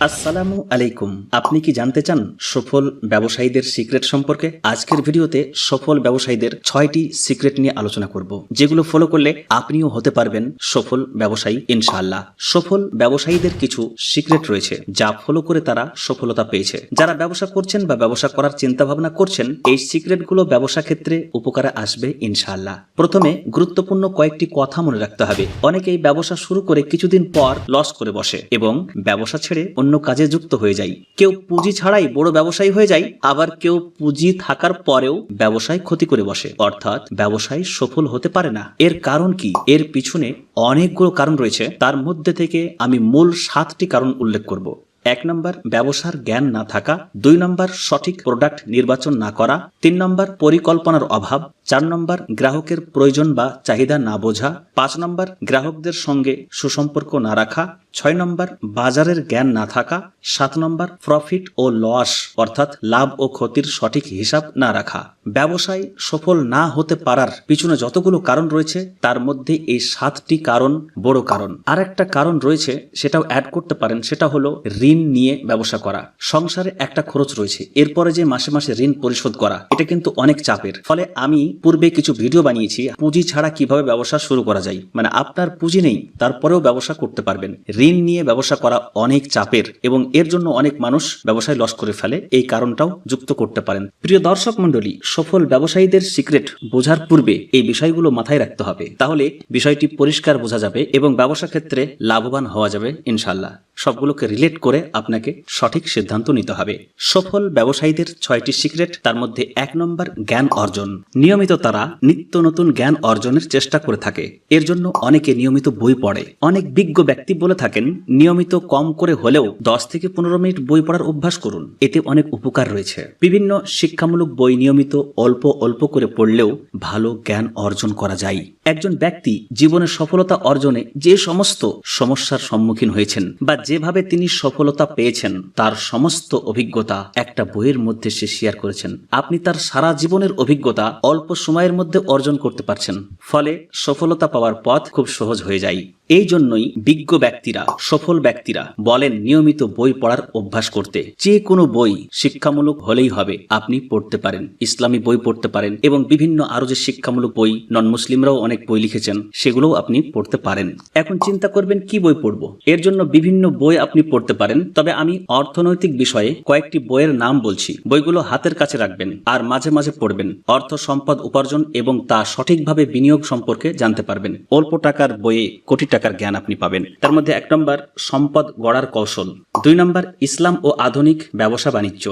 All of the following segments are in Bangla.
আসসালামু আলাইকুম। আপনি কি জানতে চান সফল ব্যবসায়ীদের সিক্রেট সম্পর্কে? আজকের ভিডিওতে সফল ব্যবসায়ীদের ছয়টি সিক্রেট নিয়ে আলোচনা করব, যেগুলো ফলো করলে আপনিও হতে পারবেন সফল ব্যবসায়ী, ইনশাআল্লাহ। সফল ব্যবসায়ীদের কিছু সিক্রেট রয়েছে, যা ফলো করে তারা সফলতা পেয়েছে। যারা ব্যবসা করছেন বা ব্যবসা করার চিন্তা ভাবনা করছেন, এই সিক্রেটগুলো ব্যবসা ক্ষেত্রে উপকারে আসবে, ইনশাআল্লাহ। প্রথমে গুরুত্বপূর্ণ কয়েকটি কথা মনে রাখতে হবে। অনেকেই ব্যবসা শুরু করে কিছুদিন পর লস করে বসে এবং ব্যবসা ছেড়ে অন্য কাজে যুক্ত হয়ে যাই। কেউ পুঁজি ছাড়াই বড় ব্যবসায়ী হয়ে যায় আবার কেউ পুঁজি থাকার পরেও ব্যবসায় ক্ষতি করে বসে। অর্থাৎ ব্যবসায় সফল হতে পারে না। এর কারণ কি? এর পিছনে অনেকগুলো কারণ রয়েছে। তার মধ্যে থেকে আমি মূল সাতটি কারণ উল্লেখ করব। এক নম্বর ব্যবসার জ্ঞান না থাকা, দুই নম্বর সঠিক প্রোডাক্ট নির্বাচন না করা, তিন নম্বর পরিকল্পনার অভাব, চার নম্বর গ্রাহকের প্রয়োজন বা চাহিদা না বোঝা, পাঁচ নম্বর গ্রাহকদের সঙ্গে সুসম্পর্ক না রাখা, ছয় নম্বর বাজারের জ্ঞান না থাকা, সাত নম্বর প্রফিট ও লস অর্থাৎ লাভ ও ক্ষতির সঠিক হিসাব না রাখা। ব্যবসায় সফল না হতে পারার পিছনে যতগুলো কারণ রয়েছে, তার মধ্যে এই সাতটি কারণ বড় কারণ। আর একটা কারণ রয়েছে, সেটাও অ্যাড করতে পারেন, সেটা হলো ঋণ নিয়ে ব্যবসা করা। সংসারে একটা খরচ রয়েছে। এরপরে যে মাসে মাসে ঋণ পরিশোধ করা, এটা কিন্তু অনেক চাপের। ফলে আমি পূর্বে কিছু ভিডিও বানিয়েছি, পুঁজি ছাড়া কীভাবে ব্যবসা শুরু করা যায়। মানে আপনার পুঁজি নেই, তারপরেও ব্যবসা করতে পারবেন। ঋণ নিয়ে ব্যবসা করা অনেক চাপের এবং এর জন্য অনেক মানুষ ব্যবসায় লস করে ফেলে। এই কারণটাও যুক্ত করতে পারেন। প্রিয় দর্শক মন্ডলী সফল ব্যবসায়ীদের সিক্রেট বোঝার পূর্বে এই বিষয়গুলো মাথায় রাখতে হবে। তাহলে বিষয়টি পরিষ্কার বোঝা যাবে এবং ব্যবসা ক্ষেত্রে লাভবান হওয়া যাবে ইনশাল্লাহ সবগুলোকে রিলেট করে আপনাকে সঠিক সিদ্ধান্ত নিতে হবে। সফল ব্যবসায়ীদের ছয়টি সিক্রেট তার মধ্যে এক নম্বর জ্ঞান অর্জন। নিয়মিত তারা নিত্য নতুন জ্ঞান অর্জনের চেষ্টা করে থাকে। এর জন্য অনেকে নিয়মিত বই পড়ে। অনেক বিজ্ঞ ব্যক্তি বলে থাকেন, নিয়মিত কম করে হলেও দশ থেকে পনেরো মিনিট বই পড়ার অভ্যাস করুন। এতে অনেক উপকার রয়েছে। বিভিন্ন শিক্ষামূলক বই নিয়মিত অল্প অল্প করে পড়লেও ভালো জ্ঞান অর্জন করা যায়। একজন ব্যক্তি জীবনে সফলতা অর্জনে যে সমস্ত সমস্যার সম্মুখীন হয়েছেন বা যেভাবে তিনি সফলতা পেয়েছেন, তার সমস্ত অভিজ্ঞতা একটা বইয়ের মধ্যে সে শেয়ার করেছেন। আপনি তার সারা জীবনের অভিজ্ঞতা অল্প সময়ের মধ্যে অর্জন করতে পারছেন। ফলে সফলতা পাওয়ার পথ খুব সহজ হয়ে যায়। এই জন্যই বিজ্ঞ ব্যক্তিরা, সফল ব্যক্তিরা বলেন নিয়মিত বই পড়ার অভ্যাস করতে। যে কোনো বই শিক্ষামূলক হলেই হবে, আপনি পড়তে পারেন। ইসলামী বই পড়তে পারেন এবং বিভিন্ন আরও যে শিক্ষামূলক বই নন মুসলিমরাও অনেক বই লিখেছেন, সেগুলোও আপনি পড়তে পারেন। এখন চিন্তা করবেন, কি বই পড়ব? এর জন্য বিভিন্ন বই আপনি পড়তে পারেন, তবে আমি অর্থনৈতিক বিষয়ে কয়েকটি বইয়ের নাম বলছি। বইগুলো হাতের কাছে রাখবেন আর মাঝে মাঝে পড়বেন। অর্থ সম্পদ উপার্জন এবং তা সঠিকভাবে বিনিয়োগ সম্পর্কে জানতে পারবেন। অল্প টাকার বইয়ে কোটি টাকার জ্ঞান আপনি পাবেন। তার মধ্যে এক নম্বর, সম্পদ গড়ার কৌশল। দুই নম্বর, ইসলাম ও আধুনিক ব্যবসা বাণিজ্য।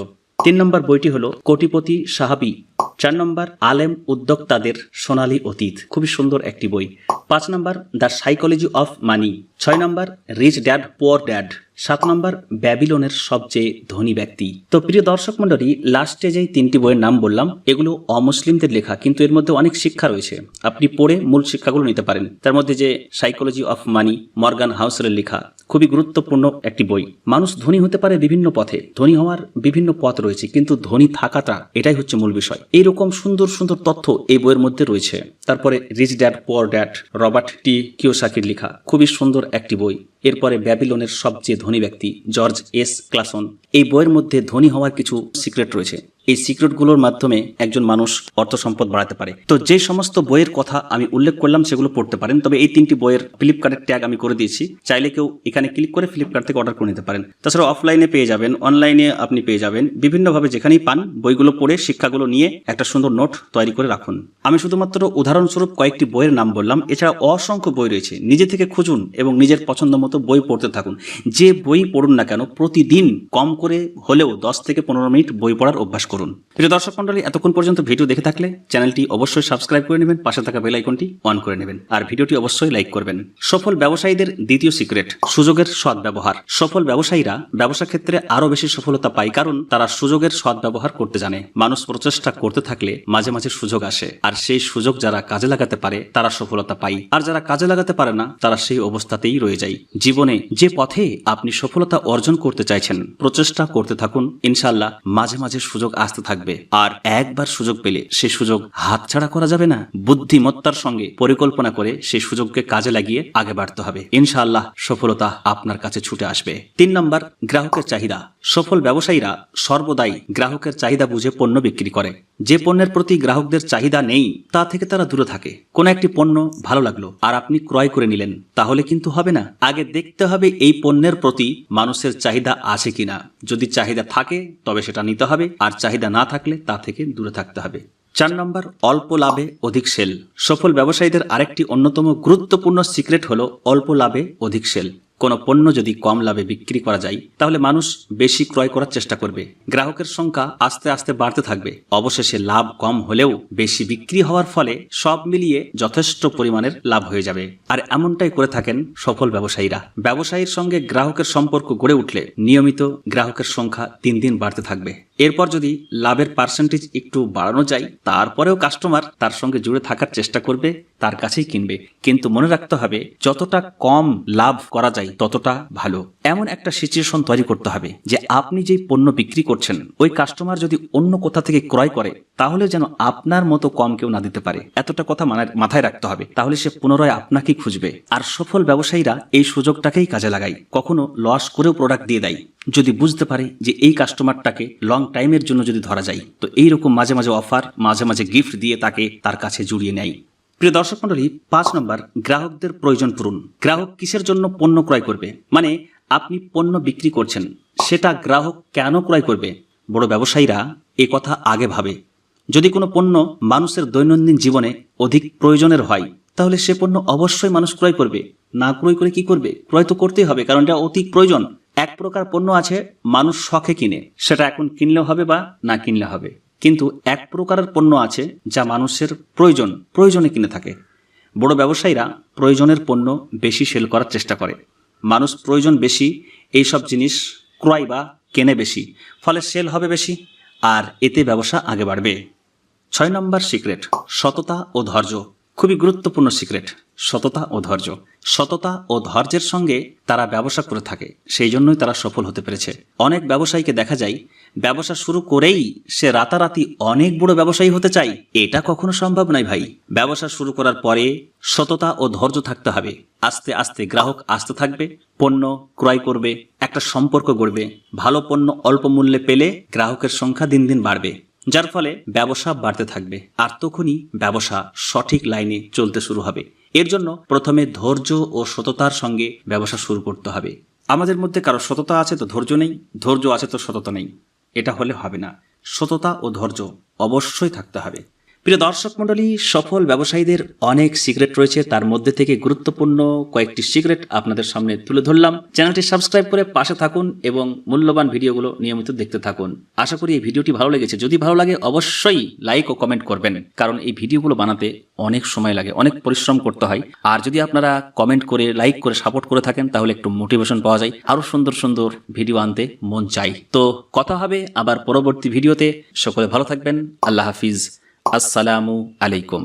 তিন নম্বর বইটি হলো কোটিপতি সাহাবি। চার নম্বর, আলেম উদ্যোক্তাদের সোনালী অতীত। খুবই সুন্দর একটি বই। পাঁচ নম্বর, দ্য সাইকোলজি অফ মানি। ছয় নম্বর, রিচ ড্যাড, পুয়ার ড্যাড। সাত নম্বর, ব্যাবিলনের সবচেয়ে ধনী ব্যক্তি। তো প্রিয় দর্শক মন্ডলী লাস্টে যেই তিনটি বইয়ের নাম বললাম, এগুলো অমুসলিমদের লেখা, কিন্তু এর মধ্যে অনেক শিক্ষা রয়েছে। আপনি পড়ে মূল শিক্ষাগুলো নিতে পারেন। তার মধ্যে যে সাইকোলজি অফ মানি, মর্গান হাউসের লেখা, খুবই গুরুত্বপূর্ণ একটি বই। মানুষ ধনী হতে পারে বিভিন্ন পথে। ধনী হওয়ার বিভিন্ন পথ রয়েছে, কিন্তু ধনী থাকাটা এটাই হচ্ছে মূল বিষয়। এইরকম সুন্দর সুন্দর তথ্য এই বইয়ের মধ্যে রয়েছে। তারপরে, rich dad, poor dad. Robert T কিওসাকির লেখা খুবই সুন্দর একটি বই। এরপরে ব্যাবিলনের সবচেয়ে ধনী ব্যক্তি জর্জ এস ক্লাসন। এই বইয়ের মধ্যে ধনী হওয়ার কিছু সিক্রেট রয়েছে। এই সিক্রেটগুলোর মাধ্যমে একজন মানুষ অর্থ সম্পদ বাড়াতে পারে। তো যে সমস্ত বইয়ের কথা আমি উল্লেখ করলাম, সেগুলো পড়তে পারেন। তবে এই তিনটি বইয়ের ফ্লিপকার্টের ট্যাগ আমি করে দিয়েছি। চাইলে কেউ এখানে ক্লিক করে ফ্লিপকার্ট থেকে অর্ডার করে নিতে পারেন। তাছাড়া অফলাইনে পেয়ে যাবেন, অনলাইনে আপনি পেয়ে যাবেন। বিভিন্নভাবে যেখানেই পান, বইগুলো পড়ে শিক্ষাগুলো নিয়ে একটা সুন্দর নোট তৈরি করে রাখুন। আমি শুধুমাত্র উদাহরণস্বরূপ কয়েকটি বইয়ের নাম বললাম। এছাড়া অসংখ্য বই রয়েছে। নিজে থেকে খুঁজুন এবং নিজের পছন্দ মতো বই পড়তে থাকুন। যে বই পড়ুন না কেন, প্রতিদিন কম করে হলেও দশ থেকে পনেরো মিনিট বই পড়ার অভ্যাস করুন। প্রিয় দর্শক মন্ডলী এতক্ষণ পর্যন্ত ভিডিও দেখে থাকলে চ্যানেলটি অবশ্যই সাবস্ক্রাইব করে নেবেন, পাশে থাকা বেল আইকনটি অন করে নেবেন, আর ভিডিওটি অবশ্যই লাইক করবেন। সফল ব্যবসায়ীদের দ্বিতীয় সিক্রেট, সুযোগের সৎ ব্যবহার। সফল ব্যবসায়ীরা ব্যবসা ক্ষেত্রে আরও বেশি সফলতা পায় কারণ তারা সুযোগের সৎ ব্যবহার করতে জানে। মানুষ প্রচেষ্টা করতে থাকলে মাঝে মাঝে সুযোগ আসে, আর সেই সুযোগ যারা কাজে লাগাতে পারে, তারা সফলতা পায়। আর যারা কাজে লাগাতে পারে না, তারা সেই অবস্থাতেই রয়ে যায়। জীবনে যে পথে আপনি সফলতা অর্জন করতে চাইছেন, প্রচেষ্টা করতে থাকুন ইনশাল্লাহ মাঝে মাঝে সুযোগ আসতে থাকবে। আর একবার সুযোগ পেলে সে সুযোগ হাতছাড়া করা যাবে না। বুদ্ধিমত্তার সঙ্গে পরিকল্পনা করে সেই সুযোগকে কাজে লাগিয়ে আগে বাড়তে হবে। ইনশাআল্লাহ সফলতা আপনার কাছে ছুটে আসবে। তিন নম্বর, গ্রাহকের চাহিদা। সফল ব্যবসায়ীরা সর্বদাই গ্রাহকের চাহিদা বুঝে পণ্য বিক্রি করে। যে পণ্যের প্রতি গ্রাহকদের চাহিদা নেই, তা থেকে তারা দূরে থাকে। কোনো একটি পণ্য ভালো লাগল আর আপনি ক্রয় করে নিলেন, তাহলে কিন্তু হবে না। আগে দেখতে হবে এই পণ্যের প্রতি মানুষের চাহিদা আছে কিনা। যদি চাহিদা থাকে, তবে সেটা নিতে হবে। আর চাহিদা না থাকলে তা থেকে দূরে থাকতে হবে। চার নম্বর, অল্প লাভে অধিক সেল। সফল ব্যবসায়ীদের আরেকটি অন্যতম গুরুত্বপূর্ণ সিক্রেট হলো অল্প লাভে অধিক সেল। কোনো পণ্য যদি কম লাভে বিক্রি করা যায়, তাহলে মানুষ বেশি ক্রয় করার চেষ্টা করবে। গ্রাহকের সংখ্যা আস্তে আস্তে বাড়তে থাকবে। অবশেষে লাভ কম হলেও বেশি বিক্রি হওয়ার ফলে সব মিলিয়ে যথেষ্ট পরিমাণের লাভ হয়ে যাবে। আর এমনটাই করে থাকেন সফল ব্যবসায়ীরা। ব্যবসায়ীর সঙ্গে গ্রাহকের সম্পর্ক গড়ে উঠলে নিয়মিত গ্রাহকের সংখ্যা দিন দিন বাড়তে থাকবে। এরপর যদি লাভের পার্সেন্টেজ একটু বাড়ানো যায়, তারপরেও কাস্টমার তার সঙ্গে জুড়ে থাকার চেষ্টা করবে, তার কাছেই কিনবে। কিন্তু মনে রাখতে হবে, যতটা কম লাভ করা যায়, ততটা ভালো। এমন একটা সিচুয়েশন তৈরি করতে হবে যে আপনি যেই পণ্য বিক্রি করছেন, ওই কাস্টমার যদি অন্য কোথা থেকে ক্রয় করে, তাহলে যেন আপনার মতো কম কেউ না দিতে পারে। এতটা কথা মাথায় রাখতে হবে, তাহলে সে পুনরায় আপনাকেই খুঁজবে। আর সফল ব্যবসায়ীরা এই সুযোগটাকেই কাজে লাগায়, কখনো লস করেও প্রোডাক্ট দিয়ে দেয়। যদি বুঝতে পারে যে এই কাস্টমারটাকে লং টাইমের জন্য যদি ধরা যায়, তো এইরকম মাঝে মাঝে অফার মাঝে মাঝে গিফট দিয়ে তাকে তার কাছে জুড়িয়ে নেয়। প্রিয় দর্শক মন্ডলী পাঁচ নম্বর, গ্রাহকদের প্রয়োজন পূরণ। গ্রাহক কিসের জন্য পণ্য ক্রয় করবে? মানে আপনি পণ্য বিক্রি করছেন, সেটা গ্রাহক কেন ক্রয় করবে? বড় ব্যবসায়ীরা এ কথা আগে ভাবে। যদি কোনো পণ্য মানুষের দৈনন্দিন জীবনে অধিক প্রয়োজনের হয়, তাহলে সে পণ্য অবশ্যই মানুষ ক্রয় করবে। না ক্রয় করে কি করবে? ক্রয় তো করতেই হবে, কারণ এটা অতি প্রয়োজন। এক প্রকার পণ্য আছে, মানুষ শখে কিনে। সেটা এখন কিনলে হবে বা না কিনলে হবে। কিন্তু এক প্রকারের পণ্য আছে যা মানুষের প্রয়োজন, প্রয়োজনে কিনে থাকে। বড় ব্যবসায়ীরা প্রয়োজনের পণ্য বেশি সেল করার চেষ্টা করে। মানুষ প্রয়োজন বেশি এই সব জিনিস ক্রয় বা কেনে বেশি, ফলে সেল হবে বেশি, আর এতে ব্যবসা আগে বাড়বে। ছয় নম্বর সিক্রেট, সততা ও ধৈর্য। খুবই গুরুত্বপূর্ণ সিক্রেট, সততা ও ধৈর্য। সততা ও ধৈর্যের সঙ্গে তারা ব্যবসা করে থাকে, সেই জন্যই তারা সফল হতে পেরেছে। অনেক ব্যবসায়ীকে দেখা যায়, ব্যবসা শুরু করেই সে রাতারাতি অনেক বড় ব্যবসায়ী হতে চায়। এটা কখনো সম্ভব নয় ভাই। ব্যবসা শুরু করার পরে সততা ও ধৈর্য থাকতে হবে। আস্তে আস্তে গ্রাহক আসতে থাকবে, পণ্য ক্রয় করবে, একটা সম্পর্ক গড়বে, ভালো পণ্য অল্প মূল্যে পেলে গ্রাহকের সংখ্যা দিন দিন বাড়বে। যার ফলে ব্যবসা বাড়তে থাকবে। আর তখনই ব্যবসা সঠিক লাইনে চলতে শুরু হবে। এর জন্য প্রথমে ধৈর্য ও সততার সঙ্গে ব্যবসা শুরু করতে হবে। আমাদের মধ্যে কারও সততা আছে তো ধৈর্য নেই, ধৈর্য আছে তো সততা নেই। এটা হলে হবে না। সততা ও ধৈর্য অবশ্যই থাকতে হবে। প্রিয় দর্শক মণ্ডলী, সফল ব্যবসায়ীদের অনেক সিক্রেট রয়েছে। তার মধ্যে থেকে গুরুত্বপূর্ণ কয়েকটি সিক্রেট আপনাদের সামনে তুলে ধরলাম। চ্যানেলটি সাবস্ক্রাইব করে পাশে থাকুন এবং মূল্যবান ভিডিওগুলো নিয়মিত দেখতে থাকুন। আশা করি এই ভিডিওটি ভালো লেগেছে। যদি ভালো লাগে, অবশ্যই লাইক ও কমেন্ট করবেন। কারণ এই ভিডিওগুলো বানাতে অনেক সময় লাগে, অনেক পরিশ্রম করতে হয়। আর যদি আপনারা কমেন্ট করে লাইক করে সাপোর্ট করে থাকেন, তাহলে একটু মোটিভেশন পাওয়া যায়। আরও সুন্দর সুন্দর ভিডিও আনতে মন চাই। তো কথা হবে আবার পরবর্তী ভিডিওতে। সকলে ভালো থাকবেন। আল্লাহ হাফিজ। আসসালামু আলাইকুম